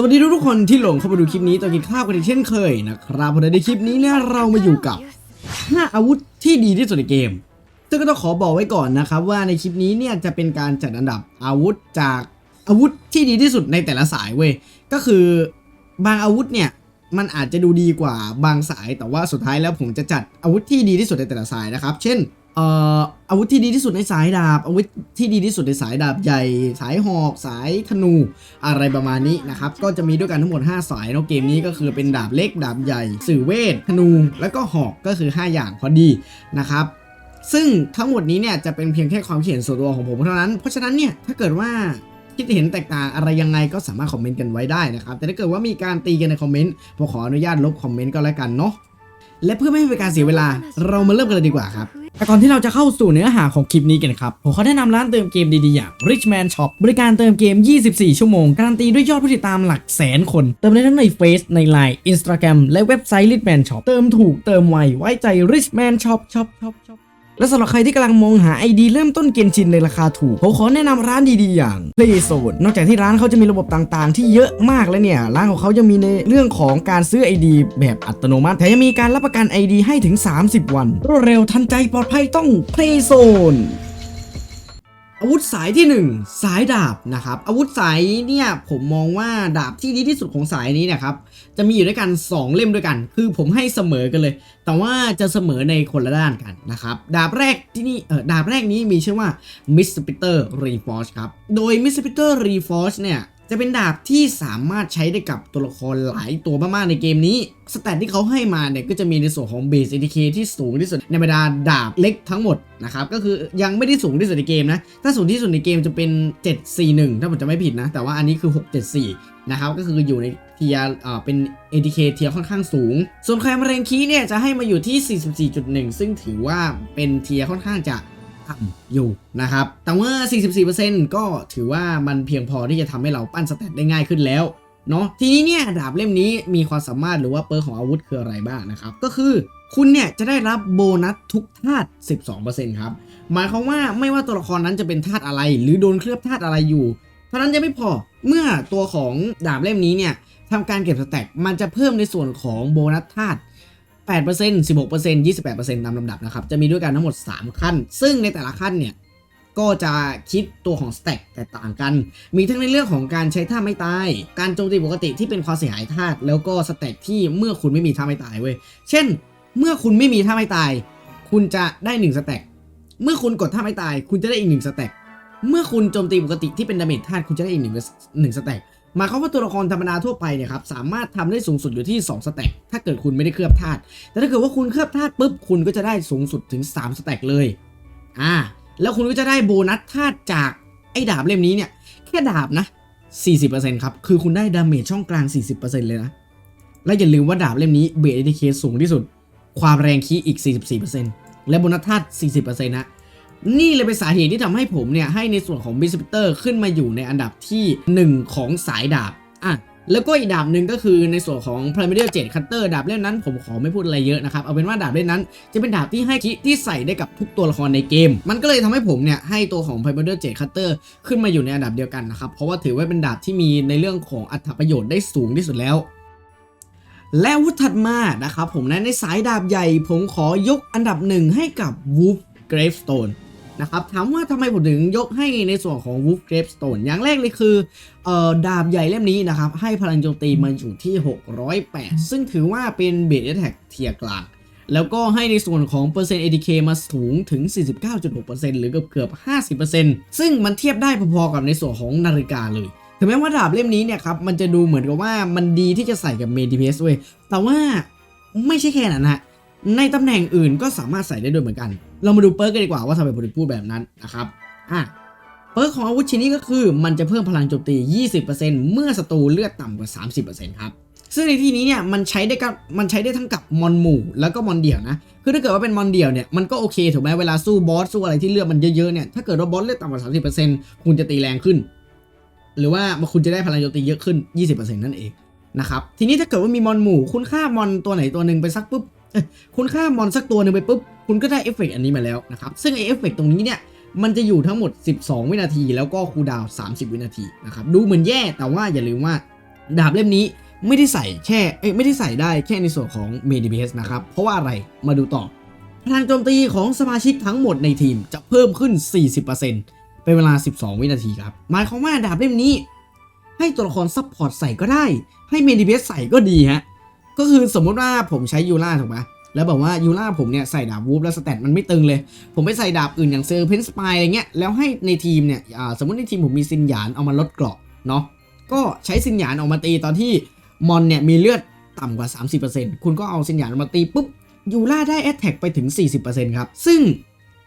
สวัสดีทุกๆคนที่หลงเข้ามาดูคลิปนี้ตอนกินข้าวกันอีกเช่นเคยนะครับวันนี้ในคลิปนี้เนี่ยเรามาอยู่กับ 5 อาวุธที่ดีที่สุดในเกม ซึ่งก็ต้องขอบอกไว้ก่อนนะครับว่าในคลิปนี้เนี่ยจะเป็นการจัดอันดับอาวุธจากอาวุธที่ดีที่สุดในแต่ละสายเว้ยก็คือบางอาวุธเนี่ยมันอาจจะดูดีกว่าบางสาย แต่ว่าสุดท้ายแล้วผมจะจัดอาวุธที่ดีที่สุดในแต่ละสายนะครับ เช่น อาวุธที่ดีที่สุดในสายดาบ อาวุธที่ดีที่สุดในสายดาบใหญ่ สายหอกสายธนู อะไรประมาณนี้นะครับ ก็จะมีด้วยกันทั้งหมด 5 สายเนาะเกมนี้ก็คือเป็นดาบเล็กดาบใหญ่ สื่อเวทธนู แล้วก็หอกก็คือ 5 อย่างพอดีนะครับซึ่งทั้งหมดนี้เนี่ยจะเป็นเพียงแค่ความคิดเห็นส่วนตัวของผมเท่านั้น เพราะฉะนั้นเนี่ยถ้าเกิดว่าคิดเห็นแตกต่างอะไรยังไงก็สามารถคอมเมนต์กันไว้ได้นะครับ แต่ถ้าเกิดว่ามีการตีกันในคอมเมนต์ผมขออนุญาตลบคอมเมนต์ก็แล้วกันเนาะ และเพื่อไม่ให้เป็นการเสียเวลา เรามาเริ่มกันเลยดีกว่าครับแต่ก่อนที่เราจะเข้าสู่เนื้อหาของคลิปนี้กันครับ ผมขอแนะนำร้านเติมเกมดีๆ อย่าง Richman Shop บริการเติมเกม 24 ชั่วโมง การันตีด้วยยอดผู้ติดตามหลักแสนคน เติมได้ทั้งใน Face ใน Line Instagram และเว็บไซต์ Richman Shop เติมถูกเติมไวไว้ใจ Richman Shop Shop Shop Shop และสำหรับใครที่กำลังมองหาไอดีเริ่มต้นเกมชินในราคาถูกผมขอแนะนำร้านดีๆอย่าง Playzone นอกจากที่ร้านเขาจะมีระบบต่างๆ ที่เยอะมากแล้วเนี่ย ร้านของเขายังมีในเรื่องของการซื้อ ID แบบอัตโนมัติแถมยังมีการรับประกัน ID ให้ถึง 30 วันรวดเร็วทันใจปลอดภัยต้อง Playzone อาวุธสายที่ 1 สายดาบนะครับอาวุธสายเนี่ยผมมองว่าดาบที่ดีที่สุดของสายนี้นะครับจะมีอยู่ด้วยกัน 2 เล่มด้วยกัน คือผมให้เสมอกันเลย แต่ว่าจะเสมอในคนละด้านกันนะครับดาบแรกที่นี่เออดาบแรกนี้มีชื่อว่า Mr. Peter Reforge ครับโดย Mr. Peter Reforge เนี่ย จะเป็นดาบที่สามารถใช้ได้กับตัวละครหลายตัวมากๆในเกมนี้ สแตทที่เขาให้มาเนี่ยก็จะมีในส่วนของ Base ATK ที่สูงที่สุดในบรรดาดาบเล็กทั้งหมดนะครับ ก็คือยังไม่ได้สูงที่สุดในเกมนะ ถ้าสูงที่สุดในเกมจะเป็น 741 ถ้าผมจะไม่ผิดนะ แต่ว่าอันนี้คือ 674 นะครับ ก็คืออยู่ในเทียร์เป็น ATK เทียร์ค่อนข้างสูง ส่วนแคมเรงคีเนี่ยจะให้มาอยู่ที่ 44.1 ซึ่งถือว่าเป็นเทียร์ค่อนข้างจะ ต่ำอยู่นะครับ แต่ว่า 44%ก็ถือว่ามันเพียงพอที่จะทำให้เราปั้นสแตทได้ง่ายขึ้นแล้วเนาะทีนี้เนี่ยดาบเล่มนี้มีความสามารถหรือว่าเปอร์ของอาวุธคืออะไรบ้างนะครับ ก็คือคุณเนี่ยจะได้รับโบนัสทุกธาตุ 12%ครับ หมายความว่าไม่ว่าตัวละครนั้นจะเป็นธาตุอะไร หรือโดนเคลือบธาตุอะไรอยู่ เท่านั้นยังไม่พอเมื่อตัวของดาบเล่มนี้เนี่ยทำการเก็บสแต็กมันจะเพิ่มในส่วนของโบนัสธาตุ 8% 16% 28%ตามลำดับนะครับ จะมีด้วยกันทั้งหมด 3 ขั้น ซึ่งในแต่ละขั้นเนี่ย ก็จะคิดตัวของสแต็กแตกต่างกัน มีทั้งในเรื่องของการใช้ท่าไม่ตาย การโจมตีปกติที่เป็นความเสียหายธาตุ แล้วก็สแต็กที่เมื่อคุณไม่มีท่าไม่ตายเว้ย เช่น เมื่อคุณไม่มีท่าไม่ตาย คุณจะได้1สแต็กเมื่อคุณกดท่าไม่ตาย คุณจะได้อีก1สแต็กเมื่อคุณโจมตีปกติที่เป็นดาเมจธาตุ คุณจะได้อีกหนึ่ง หมายความว่าตัวละครธรรมดาทั่วไปเนี่ยครับสามารถทำได้สูงสุดอยู่ที่ 2 สแต็กถ้าเกิดคุณไม่ได้เคลือบธาตุแต่ถ้าเกิดว่าคุณเคลือบธาตุปุ๊บคุณก็จะได้สูงสุดถึง 3 สแต็กเลยอ่าแล้วคุณก็จะได้โบนัสธาตุจากไอ้ดาบเล่มนี้เนี่ยแค่ดาบนะ 40%ครับคือคุณได้ดาเมจช่องกลาง 40%เลยนะและอย่าลืมว่าดาบเล่มนี้เบสเอทีเคสูงที่สุด ความแรงคีอีก 44%และโบนัสธาตุ40%นะ นี่เลยเป็นสาเหตุที่ทำให้ผมเนี่ยให้ในส่วนของบิสปิเตอร์ขึ้นมาอยู่ในอันดับที่ 1 ของสายดาบอะแล้วก็อีกดาบหนึ่งก็คือในส่วนของ Primordial Jet Cutter ดาบเล่มนั้นผมขอไม่พูดอะไรเยอะนะครับ เอาเป็นว่าดาบเล่มนั้นจะเป็นดาบที่ให้คิที่ใส่ได้กับทุกตัวละครในเกม มันก็เลยทำให้ผมเนี่ยให้ตัวของ Primordial Jet Cutter ขึ้นมาอยู่ในอันดับเดียวกันนะครับ เพราะว่าถือว่าเป็นดาบที่มีในเรื่องของอัตราประโยชน์ได้สูงที่สุดแล้ว และวุธถัดมานะครับผมนะในสายดาบใหญ่ผมขอยกอันดับหนึ่งให้กับ Wolf Gravestone นะครับถามว่าทำไมผมถึงยกให้ในส่วนของ Wolf Gravestone อย่างแรกเลยคือออดาบใหญ่เล่มนี้นะครับ ให้พลังโจมตีมันอยู่ที่ 608 ซึ่งถือว่าเป็นเบสแท็กเทียกลางแล้วก็ให้ในส่วนของเปอร์เซ็นต์ ADK มาสูงถึง 49.6%หรือเกือบเกือบ 50%ซึ่งมันเทียบได้พอๆกับในส่วนของนาฬิกาเลยถึงแม้ว่าดาบเล่มนี้เนี่ยครับ มันจะดูเหมือนกับว่ามันดีที่จะใส่กับเมดิเพสเว้ยแต่ว่าไม่ใช่แค่นั้นฮะ ในตำแหน่งอื่นก็สามารถใส่ได้ด้วยเหมือนกัน เรามาดูเปิร์กกันดีกว่าว่าทำไมผมถึงพูดแบบนั้นนะครับอะเปิร์กของอาวุธชิ้นนี้ก็คือ มันจะเพิ่มพลังโจมตี 20%เมื่อศัตรูเลือดต่ำกว่า 30%ครับซึ่งในที่นี้เนี่ยมันใช้ได้กับมันใช้ได้ทั้งกับมอนหมู่แล้วก็มอนเดี่ยวนะ คือถ้าเกิดว่าเป็นมอนเดี่ยวเนี่ยมันก็โอเคถูกไหมเวลาสู้บอสสู้อะไรที่เลือดมันเยอะๆเนี่ยถ้าเกิดว่าบอสเลือดต่ำกว่า 30%คุณจะตีแรงขึ้น หรือว่าคุณจะได้พลังโจมตีเยอะขึ้น 20%นั่นเองนะครับทีนี้ถ้าเกิดว่ามีมอนหมู่คุณฆ่ามอนตัวไหนตัวหนึ่งไปสักปุ๊บ คุณฆ่ามอนสักตัวหนึ่งไปปุ๊บ คุณก็ได้เอฟเฟกต์อันนี้มาแล้วนะครับ ซึ่งไอเอฟเฟกต์ตรงนี้เนี่ยมันจะอยู่ทั้งหมด 12 วินาที แล้วก็คูดาว 30 วินาทีนะครับ ดูเหมือนแย่ แต่ว่าอย่าลืมว่าดาบเล่มนี้ไม่ได้ใส่แค่เอ้ไม่ได้ใส่ได้แค่ในส่วนของเมดิเบสนะครับ เพราะว่าอะไรมาดูต่อพลังโจมตีของสมาชิกทั้งหมดในทีมจะเพิ่มขึ้น 40%เป็นเวลา 12 วินาทีครับ หมายความว่าดาบเล่มนี้ ให้ตัวละครซัพพอร์ตใส่ก็ได้ ให้เมดิเบสใส่ก็ดีฮะ ก็คือสมมติว่าผมใช้ยูล่าถูกไหมแล้วแบบว่ายูล่าผมเนี่ยใส่ดาบวูฟแล้วสแตทมันไม่ตึงเลย ผมไปใส่ดาบอื่นอย่างเซอร์เพนสปายอะไรเงี้ย แล้วให้ในทีมเนี่ยสมมติในทีมผมมีซินหยานเอามาลดเกราะเนาะ ก็ใช้ซินหยานออกมาตีตอนที่มอนเนี่ยมีเลือดต่ำกว่า 30%คุณก็เอาซินหยานออกมาตีปุ๊บยูล่าได้แอตแทกไปถึง 40%ครับ ซึ่ง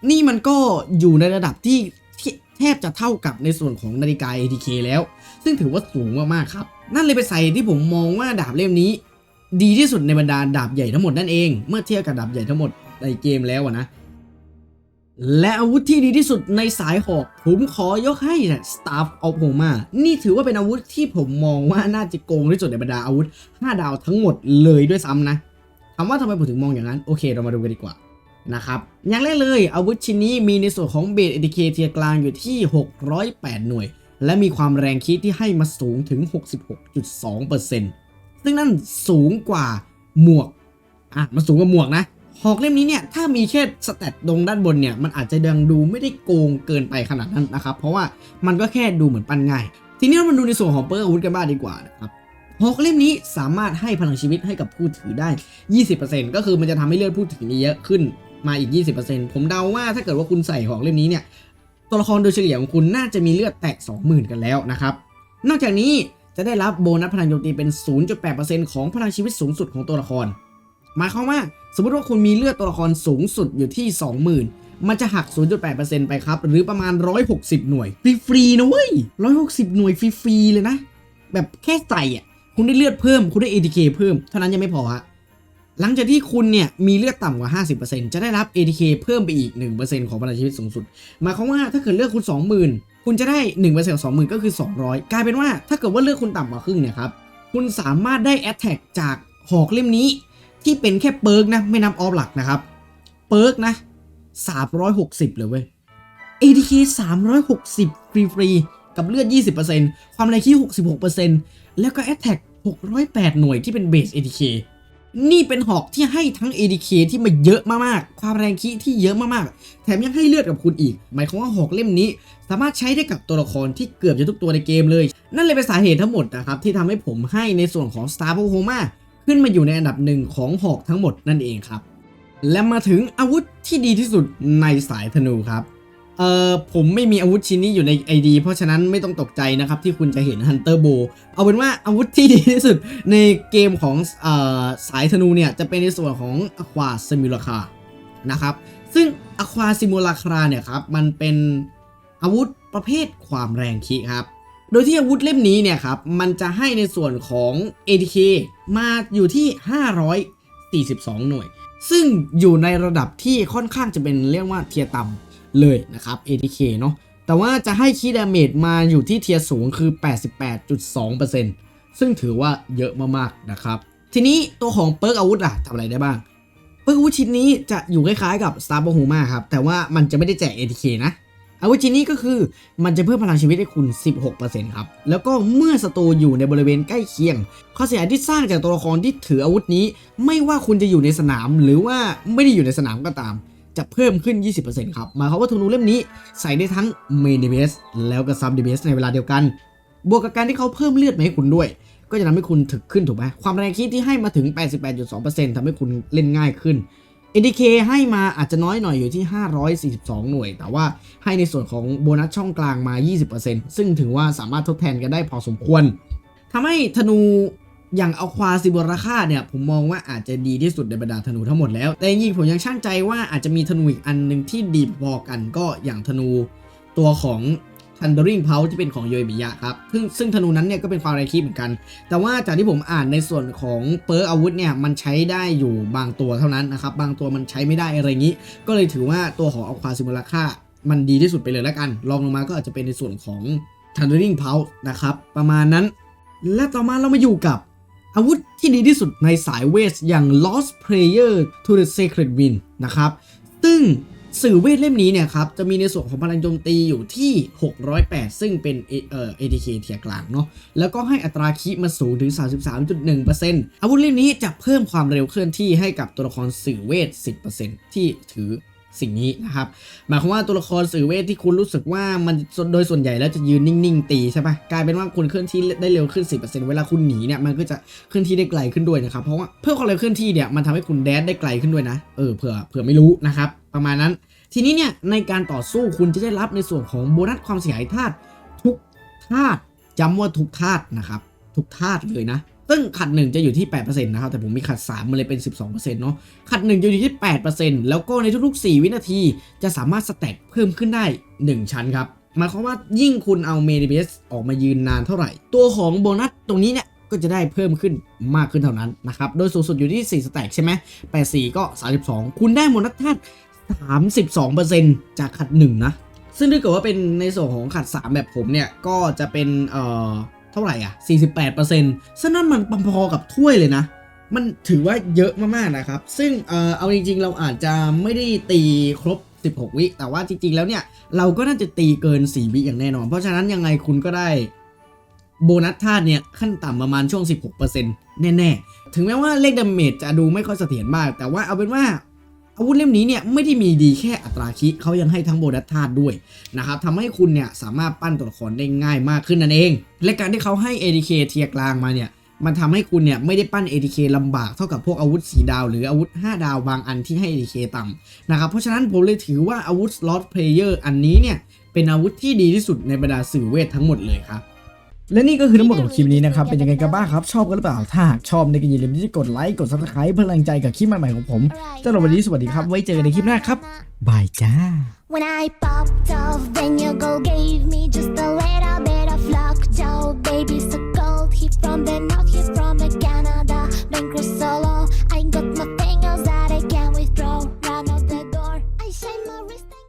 นี่มันก็อยู่ในระดับที่ทแทบจะเท่ากับในส่วนของนาฬิกา ATK แล้ว ซึ่งถือว่าสูงมากๆครับ นั่นเลยไปนใส่ที่ผมมองว่าดาบเล่มนี้ ดีที่สุดในบรรดาดาบใหญ่ทั้งหมดนั่นเอง เมื่อเทียบกับดาบใหญ่ทั้งหมดในเกมแล้วนะ และอาวุธที่ดีที่สุดในสายหอกผมขอยกให้นี่ย Staff of Homa นี่ถือว่าเป็นอาวุธที่ผมมองว่าน่าจะโกงที่สุดในบรรดาอาวุธ 5 ดาวทั้งหมดเลยด้วยซ้ำนะถามว่าทำไมผมถึงมองอย่างนั้น โอเคเรามาดูกันดีกว่านะครับอย่างแรกเลยอาวุธชิ้นนี้มีในส่วนของเบสเอ k เคเทียกลางอยู่ที่ 608 หน่วย และมีความแรงคิดที่ให้มาสูงถึง 66.2% ซึ่งนั่นสูงกว่าหมวกอะมันสูงกว่าหมวกนะหอกเล่มนี้เนี่ยถ้ามีแค่สแตตตรงด้านบนเนี่ยมันอาจจะยังดูไม่ได้โกงเกินไปขนาดนั้นนะครับ เพราะว่ามันก็แค่ดูเหมือนปั้นง่าย ทีนี้เรามาดูในส่วนของเปอร์อาวุธกันบ้างดีกว่านะครับหอกเล่มนี้สามารถให้พลังชีวิตให้กับผู้ถือได้ 20%ก็คือมันจะทำให้เลือดผู้ถือนี้เยอะขึ้นมาอีก 20%ผมเดาว่าถ้าเกิดว่าคุณใส่หอกเล่มนี้เนี่ยตัวละครโดยเฉลี่ยของคุณน่าจะมีเลือดแตะ20,000 กันแล้วนะครับนอกจากนี้ จะได้รับโบนัสพลังโจมตีเป็น 0.8%ของพลังชีวิตสูงสุดของตัวละคร หมายความว่า สมมติว่าคุณมีเลือดตัวละครสูงสุดอยู่ที่ 20,000 มันจะหัก 0.8%ไปครับ หรือประมาณ 160 หน่วย ฟรีๆนะเว้ย 160 หน่วยฟรีๆเลยนะ แบบแค่ใส่อะ คุณได้เลือดเพิ่ม คุณได้ ATK เพิ่ม เท่านั้นยังไม่พอฮะหลังจากที่คุณเนี่ยมีเลือดต่ำกว่า 50%จะได้รับ ATK เพิ่มไปอีก 1%ของพลังชีวิตสูงสุด หมายความว่าถ้าเกิดเลือดคุณ 20,000 คุณจะได้1%ของ20,000ก็คือ 200 กลายเป็นว่าถ้าเกิดว่าเลือดคุณต่ำกว่าครึ่งเนี่ยครับคุณสามารถได้ Attack จากหอกเล่มนี้ ที่เป็นแค่เปิร์กนะไม่นับออฟหลักนะครับเปิร์กนะ 360 เลยเว้ย ATK 360 ฟรีๆกับเลือด 20%ความแรงคี66%แล้วก็ Attack 608 หน่วยที่เป็นเบส ATK นี่เป็นหอกที่ให้ทั้ง ADK ที่มาเยอะมากๆ ความแรงคีที่เยอะมากๆ แถมยังให้เลือดกับคุณอีก หมายความว่าหอกเล่มนี้ สามารถใช้ได้กับตัวละครที่เกือบจะทุกตัวในเกมเลย นั่นเลยเป็นสาเหตุทั้งหมดนะครับ ที่ทำให้ผมให้ในส่วนของ Star p o h o m a ขึ้นมาอยู่ในอันดับหนึ่งของหอกทั้งหมดนั่นเองครับ และมาถึงอาวุธที่ดีที่สุดในสายธนูครับ เออผมไม่มีอาวุธชิ้นนี้อยู่ใน ID เพราะฉะนั้นไม่ต้องตกใจนะครับที่คุณจะเห็น Hunter Bow เอาเป็นว่าอาวุธที่ดีที่สุดในเกมของเออสายธนูเนี่ย จะเป็นในส่วนของ Aqua Simulacra นะครับ ซึ่ง Aqua Simulacra เนี่ยครับ มันเป็นอาวุธประเภทความแรงคิครับ โดยที่อาวุธเล่มนี้เนี่ยครับ มันจะให้ในส่วนของ ATK มาอยู่ที่ 542 หน่วย ซึ่งอยู่ในระดับที่ค่อนข้างจะเป็นเรียกว่าเทียร์ต่ำ เลยนะครับ ATK เนาะแต่ว่าจะให้คีย์ดาเมจมาอยู่ที่เทียสูงคือ 88.2%ซึ่งถือว่าเยอะมากๆนะครับ ทีนี้ตัวของเปิร์กอาวุธอะทำอะไรได้บ้าง เปิร์กอาวุธชิ้นนี้จะอยู่คล้ายๆกับ Star b o h o m a ครับ แต่ว่ามันจะไม่ได้แจก ATK นะอาวุธชิ้นนี้ก็คือมันจะเพิ่มพลังชีวิตให้คุณ 16%ครับ แล้วก็เมื่อศัตรูอยู่ในบริเวณใกล้เคียงข้อเสียที่สร้างจากตัวละครที่ถืออาวุธนี้ ไม่ว่าคุณจะอยู่ในสนามหรือว่าไม่ได้อยู่ในสนามก็ตาม จะเพิ่มขึ้น 20%ครับหมายความว่าธนูเล่มนี้ใส่ได้ทั้งเมน DPS แล้วก็ซับ DPS ในเวลาเดียวกัน บวกกับการที่เขาเพิ่มเลือดมาให้คุณด้วย ก็จะทำให้คุณถึกขึ้นถูกไหมความแรงคิดที่ให้มาถึง 88.2%ทำให้คุณเล่นง่ายขึ้น ADK ให้มาอาจจะน้อยหน่อยอยู่ที่ 542 หน่วย แต่ว่าให้ในส่วนของโบนัสช่องกลางมา 20%ซึ่งถือว่าสามารถทดแทนกันได้พอสมควรทำให้ธนู อย่างเอาควาซิบราค่าเนี่ยผมมองว่าอาจจะดีที่สุดในบรรดาธนูทั้งหมดแล้ว แต่จริงผมยังช่างใจว่าอาจจะมีธนูอีกอันหนึ่งที่ดีพอกันก็อย่างธนูตัวของ Thundering p u l s e ที่เป็นของโยเอมิยะครับ ซึ่งซึ่งธนูนั้นเนี่ยก็เป็นความแรคีเหมือนกัน แต่ว่าจากที่ผมอ่านในส่วนของเปิร์อาวุธเนี่ยมันใช้ได้อยู่บางตัวเท่านั้นนะครับ บางตัวมันใช้ไม่ได้อะไรงนี้ ก็เลยถือว่าตัวของอควาซิมูลค่ามันดีที่สุดไปเลยแล้วกัน ลองลงมาก็อาจจะเป็นในส่วนของ Thundering p u l s e นะครับ ประมาณนั้น และต่อมาเรามาอยู่กับ อาวุธที่ดีที่สุดในสายเวทอย่าง Lost Player to the Sacred Wind นะครับ ซึ่งสื่อเวทเล่มนี้เนี่ยครับ จะมีในส่วนของพลังโจมตีอยู่ที่ 608 ซึ่งเป็นเอเอ่อ ATK เทียกลางเนาะ แล้วก็ให้อัตราคีมาสูงถึง 33.1%อาวุธเล่มนี้จะเพิ่มความเร็วเคลื่อนที่ให้กับตัวละครสื่อเวท 10%ที่ถือ สิ่งนี้นะครับหมายความว่าตัวละครสื่อเวทที่คุณรู้สึกว่ามันโดยส่วนใหญ่แล้วจะยืนนิ่งๆ ตีใช่ปะกลายเป็นว่าคุณเคลื่อนที่ได้เร็วขึ้น 10%เวลาคุณหนีเนี่ยมันก็จะเคลื่อนที่ได้ไกลขึ้นด้วยนะครับเพราะว่าเพิ่มความเร็วเคลื่อนที่เนี่ยมันทำให้คุณแดดได้ไกลขึ้นด้วยนะเออเผื่อเผื่อไม่รู้นะครับประมาณนั้น ทีนี้เนี่ยในการต่อสู้คุณจะได้รับในส่วนของโบนัสความเสียหายธาตุทุกธาตุจำว่าทุกธาตุนะครับทุกธาตุเลยนะ ซึ่งขัดหนึ่งจะอยู่ที่ 8%นะครับ แต่ผมมีขัด 3 มันเลยเป็น 12%เนาะ ขัดหนึ่งจะอยู่ที่ 8%แล้วก็ในทุกๆ 4 วินาที จะสามารถสแต็กเพิ่มขึ้นได้ 1 ชั้นครับ หมายความว่ายิ่งคุณเอาเมดิเบสออกมายืนนานเท่าไหร่ ตัวของโบนัสตรงนี้เนี่ยก็จะได้เพิ่มขึ้นมากขึ้นเท่านั้นนะครับ โดยสูงสุดอยู่ที่ 4 สแต็กใช่ไหม84 ก็ 32 คุณได้โบนัสธาตุ32%จากขัด1นะ ซึ่งถ้าเกิดว่าเป็นในส่วนของขัด 3 แบบผมเนี่ย ก็จะเป็นเอ่อ เท่าไหร่อะ 48%ซึ่งนั่นมันพอกับถ้วยเลยนะ มันถือว่าเยอะมากๆนะครับ ซึ่งเออเอาจริงๆ เราอาจจะไม่ได้ตีครบ 16 วิ แต่ว่าจริงๆ แล้วเนี่ย เราก็น่าจะตีเกิน 4 วิอย่างแน่นอน เพราะฉะนั้นยังไงคุณก็ได้โบนัสธาตุเนี่ยขั้นต่ำประมาณช่วง 16%แน่ๆ ถึงแม้ว่าเลขดาเมจจะดูไม่ค่อยเสถียรมาก แต่ว่าเอาเป็นว่า อาวุธเล่มนี้เนี่ยไม่ได้มีดีแค่อัตราคิเขายังให้ทั้งโบนัสธาตุด้วยนะครับทำให้คุณเนี่ยสามารถปั้นตัวละครได้ง่ายมากขึ้นนั่นเอง และการที่เขาให้ ADK เทียกลางมาเนี่ยมันทำให้คุณเนี่ยไม่ได้ปั้น ADK ลำบากเท่ากับพวกอาวุธ 4 ดาว หรืออาวุธ 5 ดาวบางอันที่ให้ ADK ต่ำนะครับ เพราะฉะนั้นผมเลยถือว่าอาวุธ slot player อันนี้เนี่ยเป็นอาวุธที่ดีที่สุดในบรรดาสื่อเวททั้งหมดเลยครับ และนี่ก็คือทั้งหมดของคลิปนี้นะครับ เป็นยังไงกันบ้างครับ ชอบกันหรือเปล่า ถ้าหากชอบในก็อย่าลืมที่จะกดไลค์ กด subscribe เพื่อเป็นกำลังใจกับคลิปใหม่ๆของผมสำหรับวันนี้สวัสดีครับ ไว้เจอกันในคลิปหน้าครับ บายจ้า When I popped off, then your girl gave me just a little bit of luck. Joe, baby, so cold. He from the north.